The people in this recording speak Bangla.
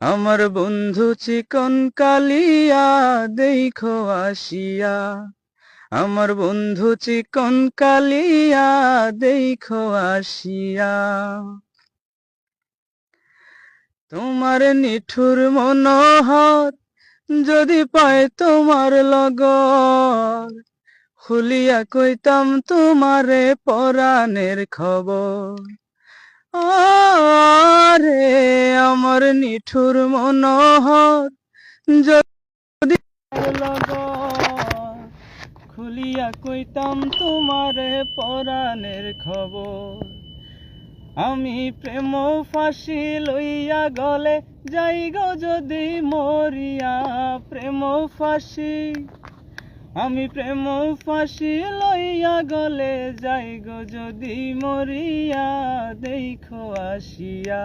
আমার বন্ধু চিকন কালিয়া, দেখো আসিয়া। আমার বন্ধু চিকন কালিয়া, দেখো আসিয়া। তোমার নিঠুর মনোহর যদি পায় তোমার লগর, খুলিয়া কইতাম তোমারে পরাণের খবর। আরে আমার নিঠুর মনোহর। যদি খুলিয়া কইতাম তোমারে পরাণের খবর। আমি প্রেম ফাঁসি লইয়া গলে যাই গো যদি মরিয়া প্রেম ফাঁসি। আমি প্রেম ফাঁসি লইয়া গলে যাই গো যদি মরিয়া, দেখো আসিয়া।